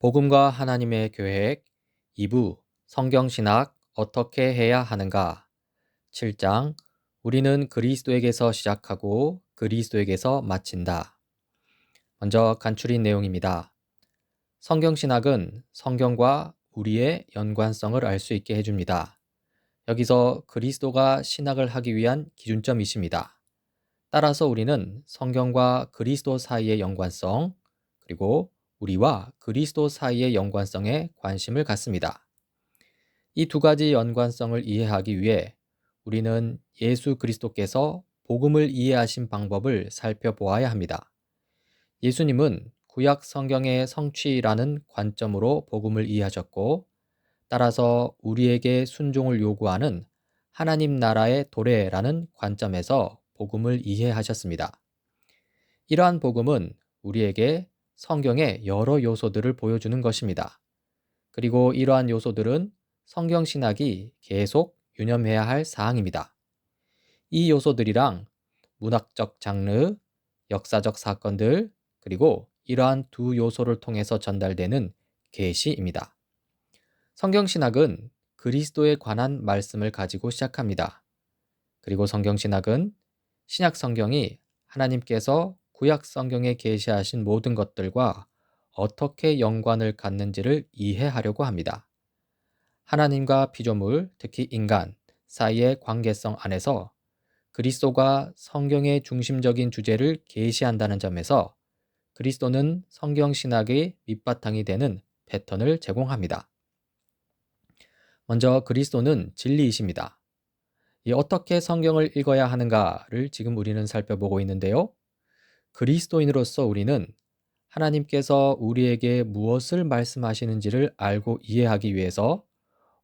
복음과 하나님의 계획 2부 성경신학 어떻게 해야 하는가 7장 우리는 그리스도에게서 시작하고 그리스도에게서 마친다. 먼저 간추린 내용입니다. 성경신학은 성경과 우리의 연관성을 알 수 있게 해줍니다. 여기서 그리스도가 신학을 하기 위한 기준점이십니다. 따라서 우리는 성경과 그리스도 사이의 연관성, 그리고 우리와 그리스도 사이의 연관성에 관심을 갖습니다. 이 두 가지 연관성을 이해하기 위해 우리는 예수 그리스도께서 복음을 이해하신 방법을 살펴보아야 합니다. 예수님은 구약 성경의 성취라는 관점으로 복음을 이해하셨고, 따라서 우리에게 순종을 요구하는 하나님 나라의 도래라는 관점에서 복음을 이해하셨습니다. 이러한 복음은 우리에게 성경의 여러 요소들을 보여주는 것입니다. 그리고 이러한 요소들은 성경 신학이 계속 유념해야 할 사항입니다. 이 요소들이랑 문학적 장르, 역사적 사건들, 그리고 이러한 두 요소를 통해서 전달되는 계시입니다. 성경 신학은 그리스도에 관한 말씀을 가지고 시작합니다. 그리고 성경 신학은 신약 성경이 하나님께서 구약 성경에 계시하신 모든 것들과 어떻게 연관을 갖는지를 이해하려고 합니다. 하나님과 피조물, 특히 인간 사이의 관계성 안에서 그리스도가 성경의 중심적인 주제를 계시한다는 점에서 그리스도는 성경 신학의 밑바탕이 되는 패턴을 제공합니다. 먼저 그리스도는 진리이십니다. 어떻게 성경을 읽어야 하는가를 지금 우리는 살펴보고 있는데요. 그리스도인으로서 우리는 하나님께서 우리에게 무엇을 말씀하시는지를 알고 이해하기 위해서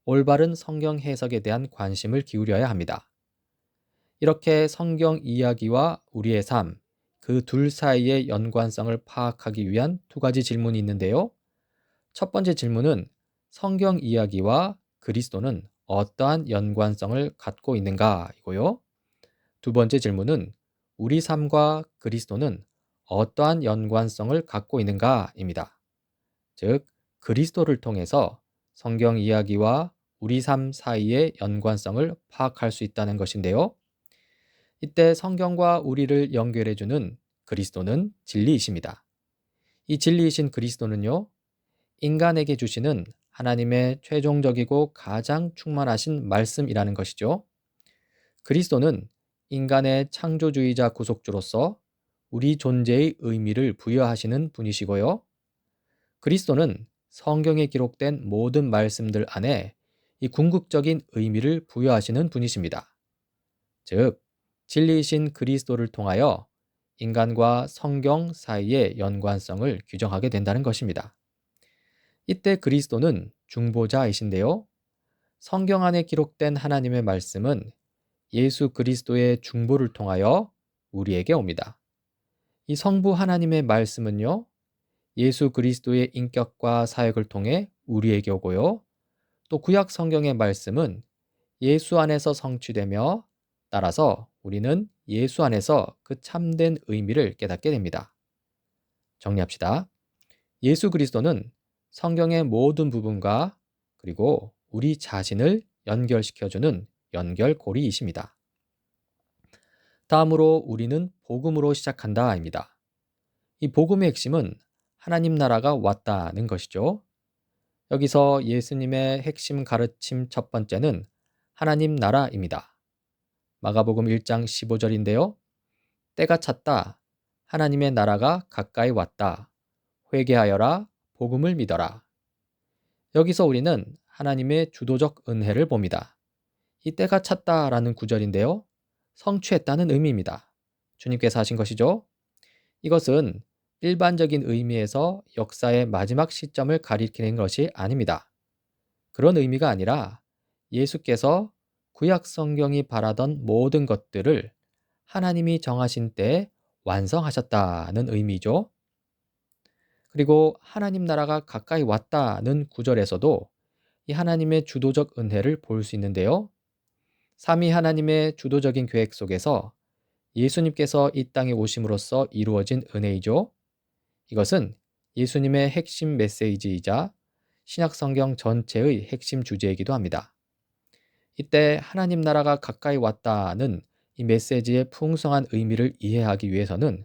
올바른 성경 해석에 대한 관심을 기울여야 합니다. 이렇게 성경 이야기와 우리의 삶, 그 둘 사이의 연관성을 파악하기 위한 두 가지 질문이 있는데요. 첫 번째 질문은 성경 이야기와 그리스도는 어떠한 연관성을 갖고 있는가이고요. 두 번째 질문은 우리 삶과 그리스도는 어떠한 연관성을 갖고 있는가입니다. 즉, 그리스도를 통해서 성경 이야기와 우리 삶 사이의 연관성을 파악할 수 있다는 것인데요. 이때 성경과 우리를 연결해주는 그리스도는 진리이십니다. 이 진리이신 그리스도는요, 인간에게 주시는 하나님의 최종적이고 가장 충만하신 말씀이라는 것이죠. 그리스도는 인간의 창조주의자 구속주로서 우리 존재의 의미를 부여하시는 분이시고요. 그리스도는 성경에 기록된 모든 말씀들 안에 이 궁극적인 의미를 부여하시는 분이십니다. 즉, 진리이신 그리스도를 통하여 인간과 성경 사이의 연관성을 규정하게 된다는 것입니다. 이때 그리스도는 중보자이신데요. 성경 안에 기록된 하나님의 말씀은 예수 그리스도의 중보를 통하여 우리에게 옵니다. 이 성부 하나님의 말씀은요, 예수 그리스도의 인격과 사역을 통해 우리에게 오고요. 또 구약 성경의 말씀은 예수 안에서 성취되며 따라서 우리는 예수 안에서 그 참된 의미를 깨닫게 됩니다. 정리합시다. 예수 그리스도는 성경의 모든 부분과 그리고 우리 자신을 연결시켜주는 연결고리이십니다. 다음으로 우리는 복음으로 시작한다입니다. 이 복음의 핵심은 하나님 나라가 왔다는 것이죠. 여기서 예수님의 핵심 가르침 첫 번째는 하나님 나라입니다. 마가복음 1장 15절인데요. 때가 찼다. 하나님의 나라가 가까이 왔다. 회개하여라. 복음을 믿어라. 여기서 우리는 하나님의 주도적 은혜를 봅니다. 이 때가 찼다라는 구절인데요. 성취했다는 의미입니다. 주님께서 하신 것이죠. 이것은 일반적인 의미에서 역사의 마지막 시점을 가리키는 것이 아닙니다. 그런 의미가 아니라 예수께서 구약 성경이 바라던 모든 것들을 하나님이 정하신 때 완성하셨다는 의미죠. 그리고 하나님 나라가 가까이 왔다는 구절에서도 이 하나님의 주도적 은혜를 볼 수 있는데요. 삼위 하나님의 주도적인 계획 속에서 예수님께서 이 땅에 오심으로써 이루어진 은혜이죠. 이것은 예수님의 핵심 메시지이자 신약 성경 전체의 핵심 주제이기도 합니다. 이때 하나님 나라가 가까이 왔다는 이 메시지의 풍성한 의미를 이해하기 위해서는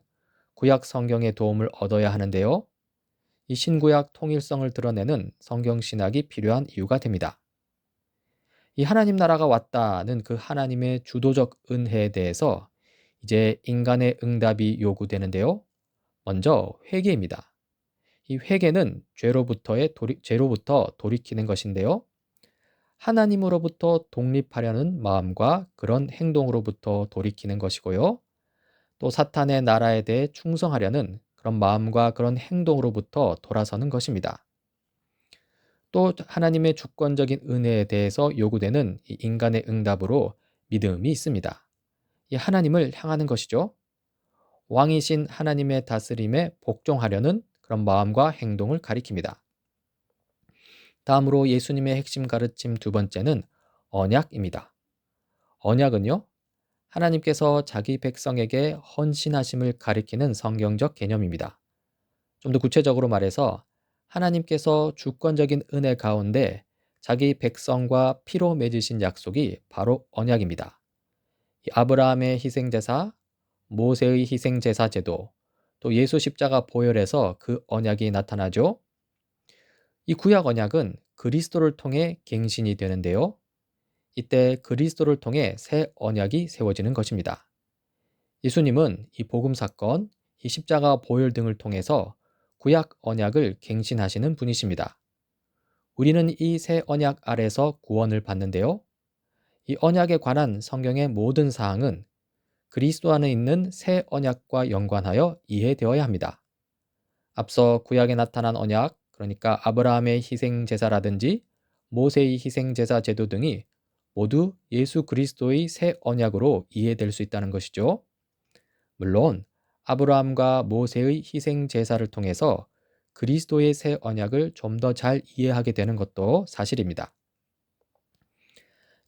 구약 성경의 도움을 얻어야 하는데요. 이 신구약 통일성을 드러내는 성경 신학이 필요한 이유가 됩니다. 이 하나님 나라가 왔다는 그 하나님의 주도적 은혜에 대해서 이제 인간의 응답이 요구되는데요. 먼저 회개입니다. 이 회개는 죄로부터의 돌이, 죄로부터 돌이키는 것인데요. 하나님으로부터 독립하려는 마음과 그런 행동으로부터 돌이키는 것이고요. 또 사탄의 나라에 대해 충성하려는 그런 마음과 그런 행동으로부터 돌아서는 것입니다. 또 하나님의 주권적인 은혜에 대해서 요구되는 인간의 응답으로 믿음이 있습니다. 이 하나님을 향하는 것이죠. 왕이신 하나님의 다스림에 복종하려는 그런 마음과 행동을 가리킵니다. 다음으로 예수님의 핵심 가르침 두 번째는 언약입니다. 언약은요, 하나님께서 자기 백성에게 헌신하심을 가리키는 성경적 개념입니다. 좀 더 구체적으로 말해서 하나님께서 주권적인 은혜 가운데 자기 백성과 피로 맺으신 약속이 바로 언약입니다. 아브라함의 희생제사, 모세의 희생제사 제도, 또 예수 십자가 보혈에서 그 언약이 나타나죠. 이 구약 언약은 그리스도를 통해 갱신이 되는데요. 이때 그리스도를 통해 새 언약이 세워지는 것입니다. 예수님은 이 복음 사건, 이 십자가 보혈 등을 통해서 구약 언약을 갱신하시는 분이십니다. 우리는 이 새 언약 아래서 구원을 받는데요. 이 언약에 관한 성경의 모든 사항은 그리스도 안에 있는 새 언약과 연관하여 이해되어야 합니다. 앞서 구약에 나타난 언약, 그러니까 아브라함의 희생 제사라든지 모세의 희생 제사 제도 등이 모두 예수 그리스도의 새 언약으로 이해될 수 있다는 것이죠. 물론 아브라함과 모세의 희생 제사를 통해서 그리스도의 새 언약을 좀 더 잘 이해하게 되는 것도 사실입니다.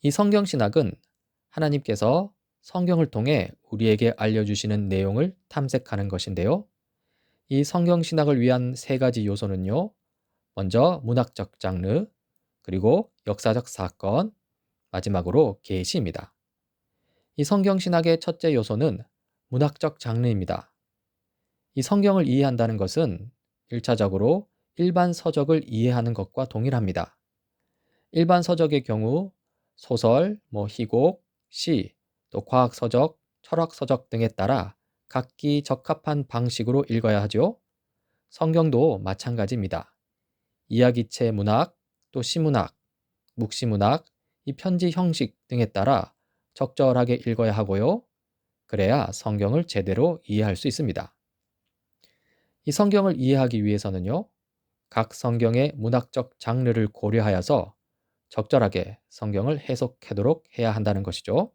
이 성경 신학은 하나님께서 성경을 통해 우리에게 알려주시는 내용을 탐색하는 것인데요. 이 성경 신학을 위한 세 가지 요소는요. 먼저 문학적 장르, 그리고 역사적 사건, 마지막으로 계시입니다. 이 성경 신학의 첫째 요소는 문학적 장르입니다. 이 성경을 이해한다는 것은 1차적으로 일반 서적을 이해하는 것과 동일합니다. 일반 서적의 경우 소설, 뭐 희곡, 시, 또 과학 서적, 철학 서적 등에 따라 각기 적합한 방식으로 읽어야 하죠. 성경도 마찬가지입니다. 이야기체 문학, 또 시문학, 묵시문학, 이 편지 형식 등에 따라 적절하게 읽어야 하고요. 그래야 성경을 제대로 이해할 수 있습니다. 이 성경을 이해하기 위해서는요, 각 성경의 문학적 장르를 고려하여서 적절하게 성경을 해석하도록 해야 한다는 것이죠.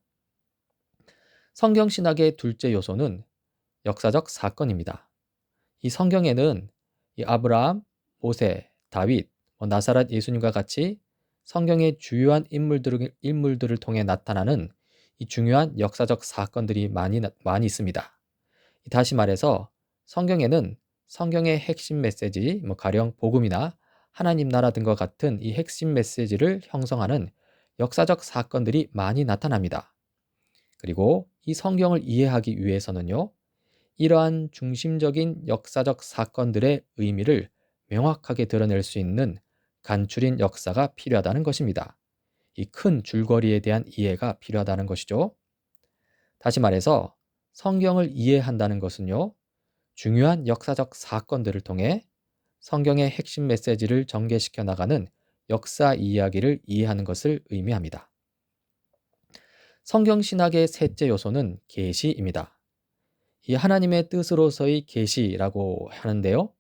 성경 신학의 둘째 요소는 역사적 사건입니다. 이 성경에는 이 아브라함, 모세, 다윗, 뭐 나사렛 예수님과 같이 성경의 주요한 인물들을, 인물들을 통해 나타나는 이 중요한 역사적 사건들이 많이, 많이 있습니다. 다시 말해서 성경에는 성경의 핵심 메시지, 뭐 가령 복음이나 하나님 나라 등과 같은 이 핵심 메시지를 형성하는 역사적 사건들이 많이 나타납니다. 그리고 이 성경을 이해하기 위해서는요, 이러한 중심적인 역사적 사건들의 의미를 명확하게 드러낼 수 있는 간추린 역사가 필요하다는 것입니다. 이 큰 줄거리에 대한 이해가 필요하다는 것이죠. 다시 말해서 성경을 이해한다는 것은요, 중요한 역사적 사건들을 통해 성경의 핵심 메시지를 전개시켜 나가는 역사 이야기를 이해하는 것을 의미합니다. 성경 신학의 셋째 요소는 계시입니다. 이 하나님의 뜻으로서의 계시라고 하는데요.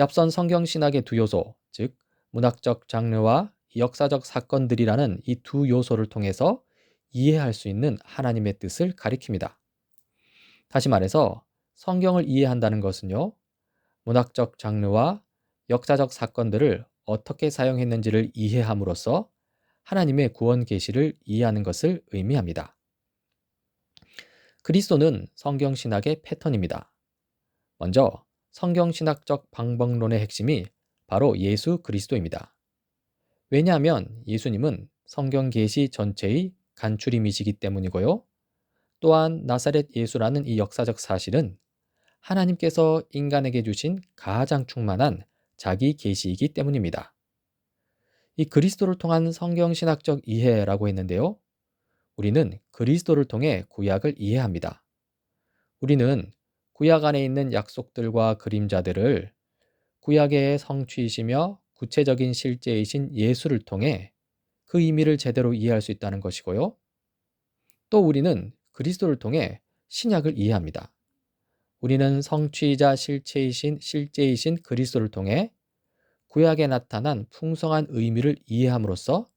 앞선 성경 신학의 두 요소, 즉 문학적 장르와 역사적 사건들이라는 이 두 요소를 통해서 이해할 수 있는 하나님의 뜻을 가리킵니다. 다시 말해서 성경을 이해한다는 것은요, 문학적 장르와 역사적 사건들을 어떻게 사용했는지를 이해함으로써 하나님의 구원 계시를 이해하는 것을 의미합니다. 그리스도는 성경 신학의 패턴입니다. 먼저 성경 신학적 방법론의 핵심이 바로 예수 그리스도입니다. 왜냐하면 예수님은 성경 계시 전체의 간추림이시기 때문이고요. 또한 나사렛 예수라는 이 역사적 사실은 하나님께서 인간에게 주신 가장 충만한 자기 계시이기 때문입니다. 이 그리스도를 통한 성경 신학적 이해라고 했는데요. 우리는 그리스도를 통해 구약을 이해합니다. 우리는 구약 안에 있는 약속들과 그림자들을 구약의 성취이시며 구체적인 실제이신 예수를 통해 그 의미를 제대로 이해할 수 있다는 것이고요. 또 우리는 그리스도를 통해 신약을 이해합니다. 우리는 성취자 실체이신 실제이신 그리스도를 통해 구약에 나타난 풍성한 의미를 이해함으로써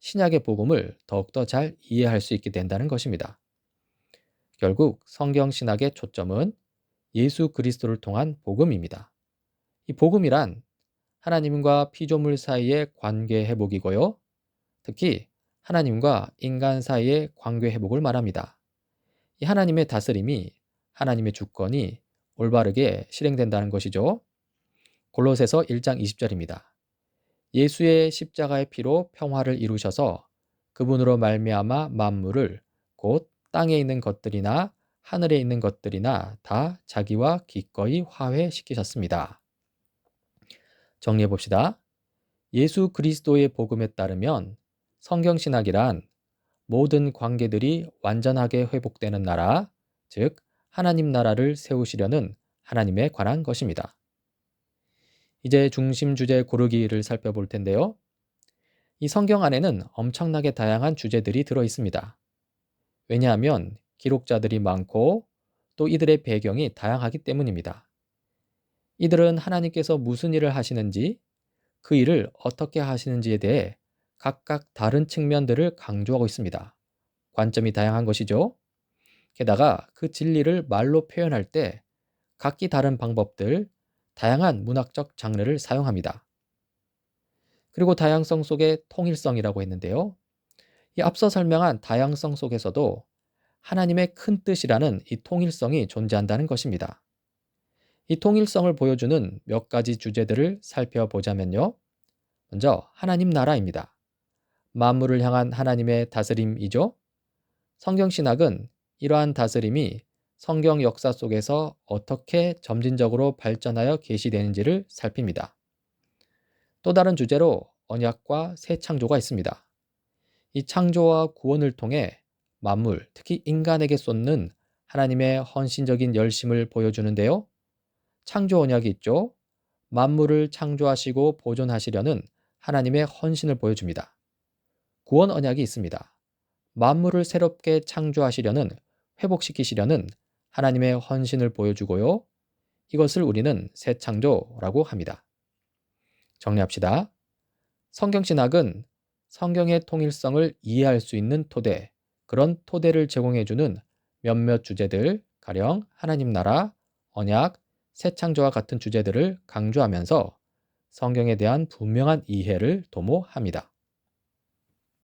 신약의 복음을 더욱더 잘 이해할 수 있게 된다는 것입니다. 결국 성경 신학의 초점은 예수 그리스도를 통한 복음입니다. 이 복음이란 하나님과 피조물 사이의 관계 회복이고요. 특히 하나님과 인간 사이의 관계 회복을 말합니다. 이 하나님의 다스림이 하나님의 주권이 올바르게 실행된다는 것이죠. 골로새서 1장 20절입니다. 예수의 십자가의 피로 평화를 이루셔서 그분으로 말미암아 만물을 곧 땅에 있는 것들이나 하늘에 있는 것들이나 다 자기와 기꺼이 화해시키셨습니다. 정리해 봅시다. 예수 그리스도의 복음에 따르면 성경신학이란 모든 관계들이 완전하게 회복되는 나라, 즉 하나님 나라를 세우시려는 하나님에 관한 것입니다. 이제 중심 주제 고르기를 살펴볼 텐데요. 이 성경 안에는 엄청나게 다양한 주제들이 들어 있습니다. 왜냐하면 기록자들이 많고 또 이들의 배경이 다양하기 때문입니다. 이들은 하나님께서 무슨 일을 하시는지 그 일을 어떻게 하시는지에 대해 각각 다른 측면들을 강조하고 있습니다. 관점이 다양한 것이죠. 게다가 그 진리를 말로 표현할 때 각기 다른 방법들, 다양한 문학적 장르를 사용합니다. 그리고 다양성 속에 통일성이라고 했는데요. 이 앞서 설명한 다양성 속에서도 하나님의 큰 뜻이라는 이 통일성이 존재한다는 것입니다. 이 통일성을 보여주는 몇 가지 주제들을 살펴보자면요. 먼저 하나님 나라입니다. 만물을 향한 하나님의 다스림이죠. 성경신학은 이러한 다스림이 성경 역사 속에서 어떻게 점진적으로 발전하여 계시되는지를 살핍니다. 또 다른 주제로 언약과 새 창조가 있습니다. 이 창조와 구원을 통해 만물, 특히 인간에게 쏟는 하나님의 헌신적인 열심을 보여주는데요. 창조 언약이 있죠. 만물을 창조하시고 보존하시려는 하나님의 헌신을 보여줍니다. 구원 언약이 있습니다. 만물을 새롭게 창조하시려는 회복시키시려는 하나님의 헌신을 보여주고요. 이것을 우리는 새 창조라고 합니다. 정리합시다. 성경 신학은 성경의 통일성을 이해할 수 있는 토대, 그런 토대를 제공해주는 몇몇 주제들, 가령 하나님 나라, 언약, 새 창조와 같은 주제들을 강조하면서 성경에 대한 분명한 이해를 도모합니다.